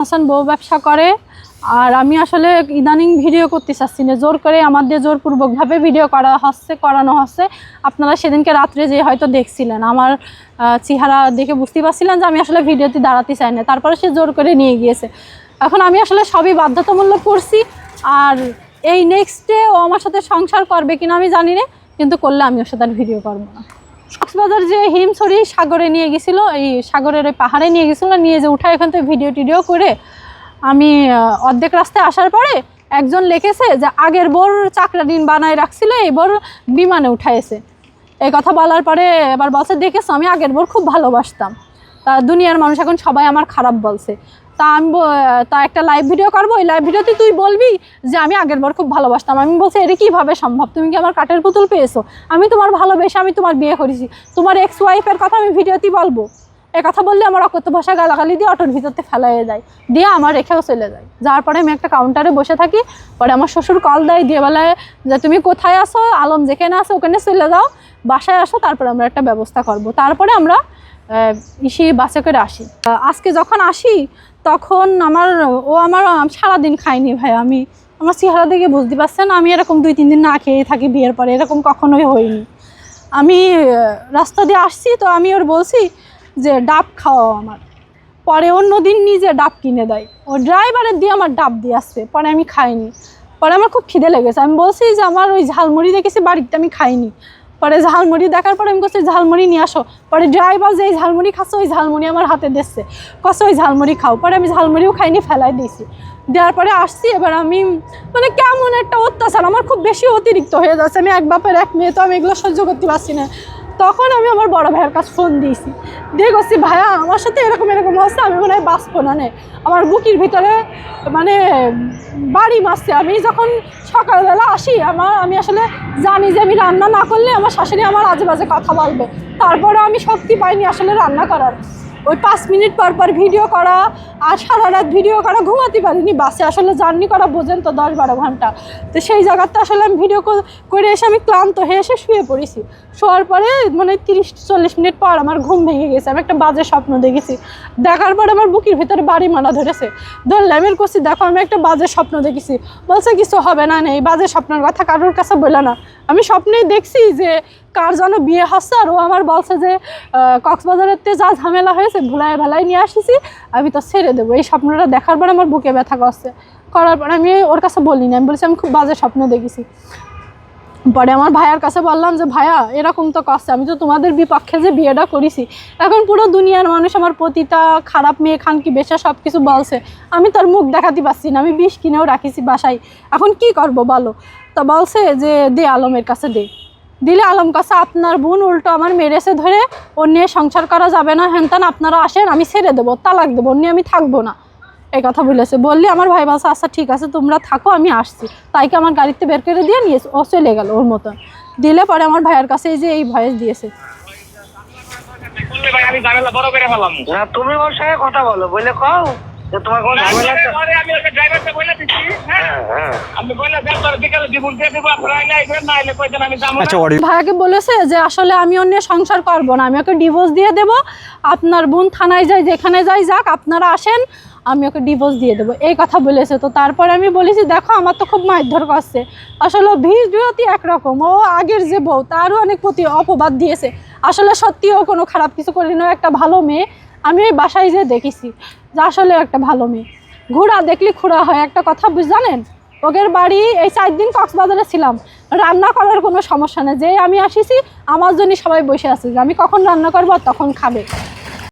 হাসান বউ ব্যবসা করে, আর আমি আসলে ইদানিং ভিডিও করতে চাচ্ছি না। জোর করে আমাদের জোরপূর্বকভাবে ভিডিও করা হচ্ছে, করানো হচ্ছে। আপনারা সেদিনকে রাত্রে যে হয়তো দেখছিলেন, আমার চেহারা দেখে বুঝতে পারছিলেন যে আমি আসলে ভিডিওতে দাঁড়াতে চাই না। তারপরে সে জোর করে নিয়ে গিয়েছে। এখন আমি আসলে সবই বাধ্যতামূলক করছি, আর এই নেক্সটে ও আমার সাথে সংসার করবে কিনা আমি জানি না, কিন্তু করলে আমি ওর সাথে আর ভিডিও করব না। কক্সবাজার যে হিমছড়ি সাগরে নিয়ে গেছিল, এই সাগরের ওই পাহাড়ে নিয়ে গেছিল, নিয়ে যে উঠায় এখান থেকে ভিডিও টিডিও করে আমি অর্ধেক রাস্তায় আসার পরে একজন লিখেছে যে আগের বোর চাকরা দিন বানায় রাখছিল, এই বোর বিমানে উঠাইছে। এই কথা বলার পরে এবার বলছে, দেখেছ, আমি আগের বোর খুব ভালোবাসতাম। তা দুনিয়ার মানুষ এখন সবাই আমার খারাপ বলছে। তা আমি তা একটা লাইভ ভিডিও করব। ওই লাইভ ভিডিওতে তুই বলবি যে আমি আগের বার খুব ভালোবাসতাম। আমি বলছি, এটা কীভাবে সম্ভব? তুমি কি আমার কাঠের পুতুল পেয়েছ? আমি তোমার ভালোবেসে আমি তোমার বিয়ে করেছি। তোমার এক্স ওয়াইফের কথা আমি ভিডিওতেই বলব। এ কথা বললে আমার অকথ্য ভাষা গালাগালি দিয়ে অটোর ভিতরতে ফেলাই যায় দিয়ে। আমার রেখেও চলে যায়। যার পরে আমি একটা কাউন্টারে বসে থাকি। পরে আমার শ্বশুর কল দেয়, দিয়ে বেলায় যে, তুমি কোথায় আসো আলম যেখানে আসো ওখানে চলে যাও। বাসায় আসো, তারপরে আমরা একটা ব্যবস্থা করব। তারপরে আমরা ইসি বাসে করে আসি। আজকে যখন আসি তখন আমার, ও আমার সারাদিন খাইনি ভাই আমি। আমার চেহারা দেখে বুঝতে পারছেন, আমি এরকম দুই, তিন দিন না খেয়ে থাকি বিয়ের পরে, এরকম কখনোই হয়নি। আমি রাস্তা দিয়ে আসছি, তো আমি ওর বলছি যে, ডাব খাওয়াও আমার। পরে অন্য দিন নিজে ডাব কিনে দেয়। ও ড্রাইভারের দিয়ে আমার ডাব দিয়ে আসছে, পরে আমি খাইনি। পরে আমার খুব খিদে লেগেছে। আমি বলছি যে, আমার ওই ঝালমুড়ি দেখেছি, বাড়িতে আমি খাইনি। পরে ঝালমুড়ি দেখার পরে আমি বলছি ঝালমুড়ি নিয়ে আসো। পরে ড্রাইভার যে ঝালমুড়ি খাচ্ছ, ওই ঝালমুড়ি আমার হাতে দিচ্ছে। কষ্ট ওই ঝালমুড়ি খাও। পরে আমি ঝালমুড়িও খাইনি, ফেলাই দিয়েছি। দেওয়ার পরে আসছি, এবার আমি মানে কেমন একটা অত্যাচার। আমার খুব বেশি অতিরিক্ত হয়ে যাচ্ছে। আমি এক বাপের এক মেয়ে, তো আমি এগুলো সহ্য করতে পারছি না। তখন আমি আমার বড় ভাইয়ের কাছে ফোন দিয়েছি। দিয়ে গেছি ভাইয়া, আমার সাথে এরকম এরকম হচ্ছে আমি মনে হয় বাঁচবো না, নে। আমার বুকির ভিতরে মানে বাড়ি মারছে। আমি যখন সকালবেলা আসি, আমার, আমি আসলে জানি যে আমি রান্না না করলে আমার শাশুড়ি আমার আজে বাজে কথা বলবে। তারপরে আমি শক্তি পাইনি আসলে রান্না করার। ওই পাঁচ মিনিট পর পর ভিডিও করা আর সারা রাত ভিডিও করা, ঘুমাতে পারিনি বাসে। আসলে জার্নি করা বোঝেন তো দশ বারো ঘণ্টা। তো সেই জায়গাতে আসলে আমি ভিডিও করে এসে আমি ক্লান্ত হয়ে এসে শুয়ে পড়েছি। শোয়ার পরে মানে তিরিশ, চল্লিশ মিনিট পর আমার ঘুম ভেঙে গেছে। আমি একটা বাজে স্বপ্ন দেখেছি। দেখার পর আমার বুকের ভিতরে বাড়ি মানা ধরেছে। ধরলাম এর করছি, দেখো, আমি একটা বাজে স্বপ্ন দেখেছি। বলছে, কিছু হবে না, নেই। বাজে স্বপ্নের কথা কারোর কাছে বলে না। আমি স্বপ্নেই দেখছি যে কার যেন বিয়ে হচ্ছে আর ও আমার বলছে যে আহ, কক্সবাজারের তে যা ঝামেলা হয়েছে ভুলায় ভেলায় নিয়ে আসিছি আমি তো ছেড়ে দেবো। এই স্বপ্নটা দেখার পর আমার বুকে ব্যথা করছে। করার পর আমি ওর কাছে বলিনি আমি বলছি আমি খুব বাজে স্বপ্ন দেখেছি। পরে আমার ভাইয়ার কাছে বললাম যে ভাইয়া এরকম তো করছে আমি তো তোমাদের বিপক্ষে যে বিয়েটা করেছি এখন পুরো দুনিয়ার মানুষ আমার প্রতিটা খারাপ মেয়ে খান কি বেশা সব কিছু বলছে আমি তার মুখ দেখাতে পারছি না আমি বিষ কিনেও রাখিছি বাসায় এখন কি করব বলো? তা বলছে যে দে আলমের কাছে দে। দিলে আলম কাছে আপনার বোন উল্টো আমার মেরেছে ধরে ওর নিয়ে সংসার করা যাবে না হ্যান আপনারা আসেন আমি ছেড়ে দেবো তালাক দেবো ওর নিয়ে আমি থাকব না। এই কথা বলেছে। বললি আমার ভাই বলছে আচ্ছা ঠিক আছে তোমরা থাকো আমি আসছি। তাইকে আমার গাড়িতে বের করে দিয়ে নিয়ে ও চলে গেল ওর মতন। দিলে পরে আমার ভাইয়ের কাছে এই যে এই ভয়েস দিয়েছে। তুমি ওর সঙ্গে কথা বলো বলে কও যে তোমার কোনো ঝামেলা আমি ওকে ড্রাইভারকে বলে দিচ্ছি হ্যাঁ। আচ্ছা ভাইয়াকে বলেছে যে আসলে আমি অন্য সংসার করব না আমি ওকে ডিভোর্স দিয়ে দেবো আপনার বোন থানায় যাই যেখানে যাই যাক আপনারা আসেন আমি ওকে ডিভোর্স দিয়ে দেবো। এই কথা বলেছে। তো তারপরে আমি বলেছি দেখো আমার তো খুব মারধর করছে। আসলে ভিডিওটি একরকম ও আগের যে বউ তারও অনেক প্রতি অপবাদ দিয়েছে। আসলে সত্যি ও কোনো খারাপ কিছু করেনি ও একটা ভালো মেয়ে। আমি ওই বাসায় যে দেখেছি যে আসলে একটা ভালো মেয়ে। ঘোড়া দেখলে খুঁড়া হয় একটা কথা বুঝ জানেন? ওদের বাড়ি এই চার দিন কক্সবাজারে ছিলাম। রান্না করার কোনো সমস্যা নেই। যে আমি আসিছি, আমার জন্য সবাই বসে আছে। আমি কখন রান্না করব তখন খাবে।